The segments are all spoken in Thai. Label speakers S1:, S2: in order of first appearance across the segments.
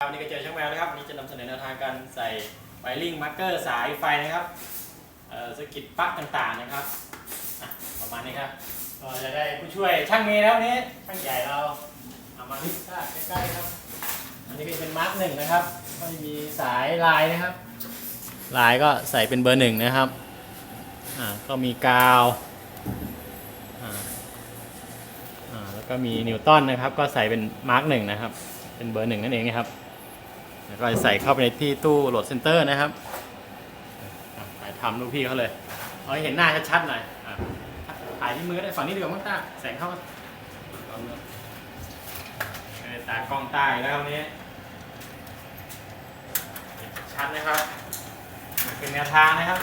S1: ครับวันนี้ก็เจอช่างแมวนะครับวันนี้จะนำเสนอแนวทางการใส่ไวริงมาร์กเกอร์สายไฟนะครับเอ่อสกิตปลั๊กต่างๆนะครับอะประมาณนี้ครับก็จะได้ผู้ช่วยช่างเมย์แล้ววันนี้ช่างใหญ่เราเอามาที่ใกล้ๆครับ อันนี้ก็จะเป็นมาร์กหนึ่งนะครับก็จะมีสายลายนะครับ ลายก็ใส่เป็นเบอร์หนึ่งนะครับอ่าก็มีกาวอ่าอ่าแล้วก็มีนิวตันนะครับ ก็ใส่เป็นมาร์กหนึ่งนะครับเป็นเบอร์หนึ่งนั่นเองนะครับ แล้วก็ใส่เข้าไปในที่ตู้โหลดเซนเตอร์นะครับถ่ายทำลูกพี่เขาเลยเอาให้เห็นหน้าชัดๆหน่อยอะถ่ายที่มือก็ได้ฝั่งนี้ดีกว่ามั้งต้าแสงเข้ามาลองดูเออตากล้องใต้แล้ววันนี้ ชัดนะครับ เป็นแนวทางนะครับ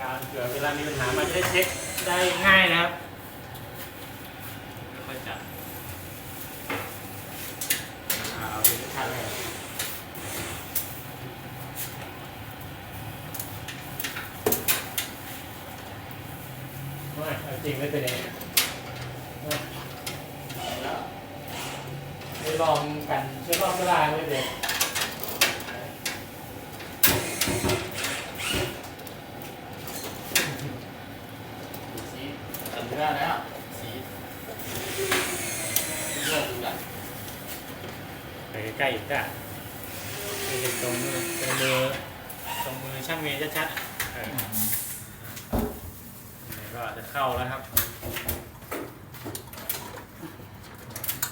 S1: การเผื่อเวลามีปัญหามันจะได้เช็คได้ง่ายนะครับค่อยๆจับ อ่าเอาเป็นชัดเลยไม่เอาจ ริงไม่เป็นไรไม่ลองกันเชื่อรอบก็ได้ไม่เป็นไรสีตัดเนื้อแล้วสีเลือกดูกันไปใกล้อีกจ้ะไปเห็นตรงมือตรงมือตรงมือช่างเมย์ชัดๆ ก็จะเข้าแล้วครับ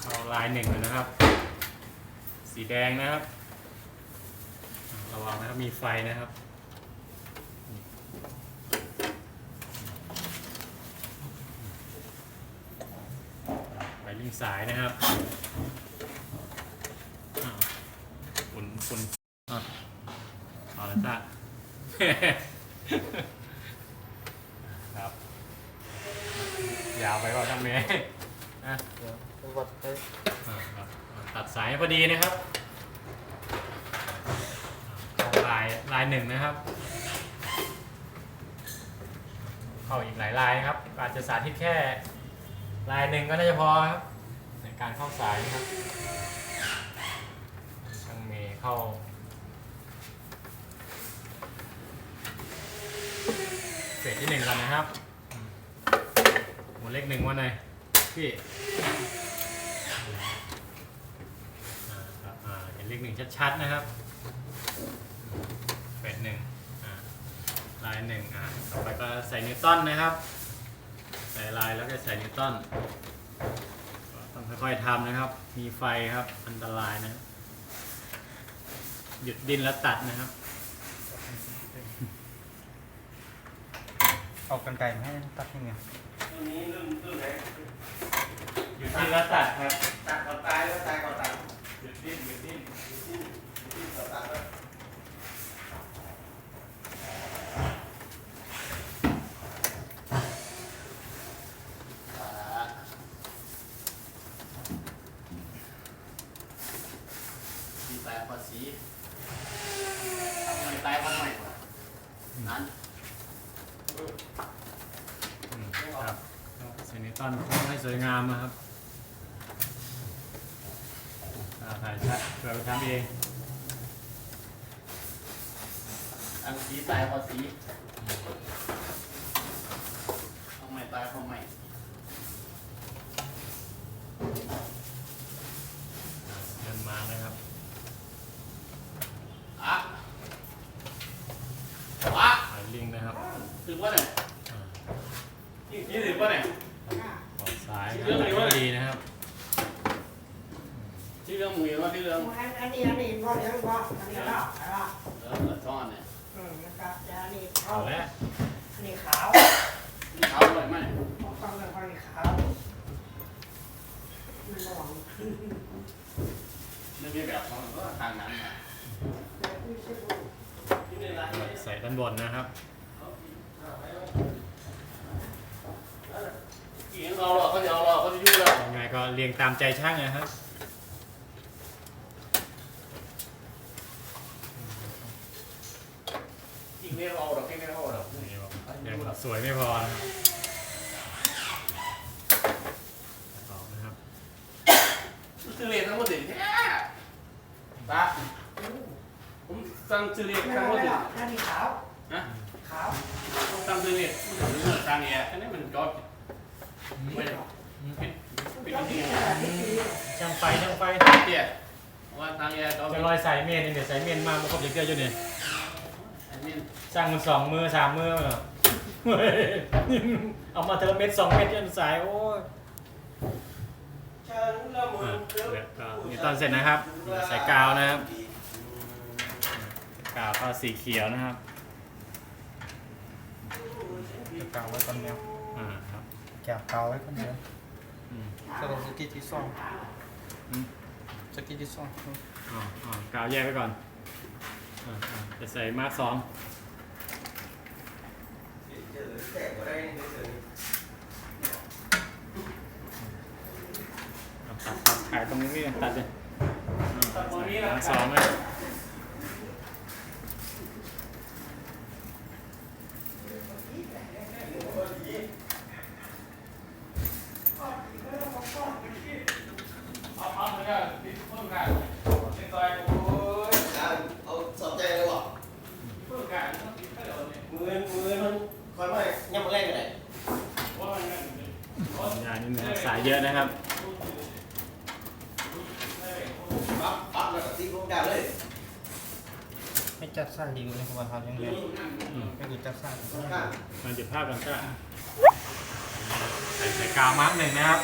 S1: เอาลายหนึ่งเลยนะครับ สีแดงนะครับ ระวังนะครับมีไฟนะครับไปลิงสายนะครับอุ่นฝุ่นอะเอาละจ้ะ ครับ ยาวไปก็ช่างเมย์อะ
S2: เดี๋ยวผมวัดให้
S1: อะครับ ตัดสายพอดีนะครับลายลายหนึ่งนะครับ เข้าอีกหลายลายครับ อาจจะสาธิตแค่ ลายหนึ่งก็น่าจะพอครับ ในการเข้าสายนะครับช่างเมย์เข้าเฟสที่หนึ่งก่อนนะครับหมุนเลขหนึ่งว่าไงพี่อ่าครับอ่า เห็นเลขหนึ่งชัดๆนะครับเฟสหนึ่งอ่าลายหนึ่งอ่าต่อไปก็ใส่นิวตันนะครับ ใส่ลายแล้วก็ใส่นิวตันก็ต้องค่อยๆทำนะครับ มีไฟครับอันตรายนะ หยุดดินแล้วตัดนะครับ
S2: เออกกันไก่มาให้ตัดยังไง
S3: ตัวนี้รุ่นรุ่นไหน
S1: หยุดดินแล้วตัดครับ
S3: ตัดก่อนตายแล้วตายก่อนตัด
S1: หยุดดิ้นหยุดดิ้น
S3: ที่ที่ก่อนตัดแล้ว
S4: มีตายภาษีไม่ตายคนใหม่กว่านั้น
S1: อืมครับเซนิตันให้สวยงามนะครับอ่าถ่ายชัดเกิดไปทำเอง
S4: อันสีตายภาษีคนใหม่ตายคนใหม่
S1: เดินมานะครับ
S4: อะอะ
S1: ถ่ายลิงนะครับ
S4: ถึงว่าเนี่ย
S1: อ่า
S4: นี่ถึงว่าเนี่ย
S1: ออกซ้ายนะครับถ่ายให้ดีนะครับ
S4: ที่เรื่อง มือว่าที่เรื่อง
S5: อันนี้อันนี้พอเดี๋ยวพออันนี้ก็ใช่ป่ะ
S4: เออเปิดช่อนเนี่ย
S5: อืมนะครับแต่อันนี้
S1: เอา
S5: เขา
S1: แล้ว
S5: อันนี้ขาว
S4: นี่เขาเลยไหม
S5: ต้องต้องเป็นคนขาวมันระวัง
S4: ไม่มีแบบของก็ทางนั้นนะ
S3: ที่ในร้าน
S1: ใส่ด้านบนนะครับ
S4: กี่เราหรอกเขาจะเอาเราเขาจะยุ่งเรา
S1: ยังไงก็เรียงตามใจช่างนะครับ
S4: ไม่เอาหรอกกี่ไม่เอาหรอก
S1: นี่บอกยังสวยไม่พอนะครับต่อนะครับ
S4: ซื้อเลขทั้งหมดสิแค่ตาผมสั่งซื้อเลข
S5: ไม่
S4: ทั้งหม
S5: ไม่
S4: ดสิ
S5: หรอกอันนี้ขาว
S4: นะ
S5: ขาว
S4: สั่งซื้อเลขมันถึงเงินทางเนี้ยอันนี้มันจอดไม่ได้ปิดปิด
S5: ก็
S4: จริ
S5: มี
S4: ง
S5: แต่ที่
S1: ช่างไฟช่างไฟ
S4: เนี่ยว่าทางเนี้ยจอด
S1: จะลอยสายเมนนี่เดี๋ยสายเมนมามันครบเยอะๆอยู่เนี่ย สร้างมันสองมือสามมือเหรอเฮ้ยเอามาเทอละเม็ดสองเม็ดยันสายโอ้ย
S3: ฉันละมุ
S1: อะ
S3: น
S1: เดี๋ยวก็นี่ตอนเสร็จนะครับใส่กาวนะครับ กาวก็สีเขียวนะครับ
S2: จะกาวไว้คนเดียว
S1: อ่าครับ
S2: แกะกาวไว้คนเดียว
S1: อืม
S2: สำหรับสกิทที่สองสกิทที่สอง
S1: อ๋ออ๋อกาวแยกไว้ก่อนอ่าอ่าจะใส่มาร์คสอง
S3: เจอแตกอะไรนี่เฉย
S1: เอาตัดตัดขาย ตรงนี้นี่ตัดเลย
S4: ตัดตรงนี้นะ
S1: มาร์คสองเลย
S4: เอาเอาเลยก็ปิดเพิ่มกันในซอย
S3: โอ้ยเอาสนใจเลยว่ะ
S4: เพิ่มกันต้องปิดให้เราเนี่ย
S3: มือมือมันคอยไม่ยังมาแรกกันไหน
S4: ว่ามันนั่นเลย
S1: ยานี่นะครับสายเยอะนะครับ
S3: ปั๊บปั๊บ แล้วก็ตีลงดาวเลย
S2: ให้จัดสร้างดีกว่านี้ครับครับยังไง
S1: อืม
S2: ก็คือจัดสร้าง
S3: ข้าง
S1: มันจะภาพกันก็ใส่ใส่กาวมาร์กหนึ่งนะครับ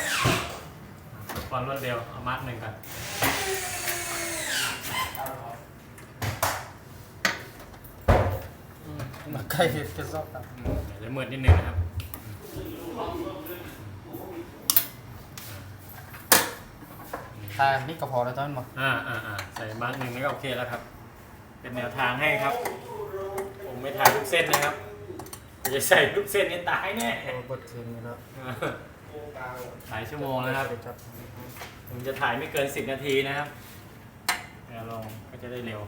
S1: ความรวดเร็วเอามาร์กหนึ่งกัน
S2: มาใกล้จะซอกครับ
S1: อืมเดี๋ยวมืดนิดนึงนะครับ
S2: ตานี่ก็พอแล้วตอนบอก
S1: อ่าอ่าอ่าใส่มาร์กหนึ่งนี่ก็โอเคแล้วครับ เป็นแนวทางให้ครับ ผมไม่ถ่ายทุกเส้นนะครับจะใส่ทุกเส้นนี่ตายแน่
S2: โอ้บทคืนนี้แล้ว
S3: กลาง
S1: หลายชั่วโมงนะครับ
S2: จะจัด
S1: ผมจะถ่ายไม่เกิน10นาทีนะครับเดี๋ยวลงก็จะได้เร็ว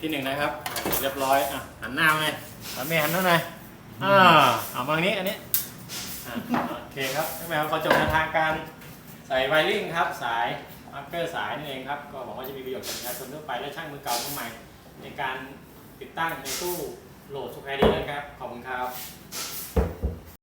S1: ที่หนึ่งนะครับ เรียบร้อยอะหันหน้ามาเลยหันเมย์หันหน้าหน่อยอ่าเอามาทางนี้อันนี้อ่าโอเคครับท่านแมวขอจบแนวทางการใส่ไวริ่งครับ สายมาร์กเกอร์สายนั่นเองครับ ก็หวังว่าจะมีประโยชน์กับประชาชนทั่วไปและช่างมือเก่ามือใหม่ ในการติดตั้งในตู้โหลดสุขายดีนะครับ ขอบคุณครับ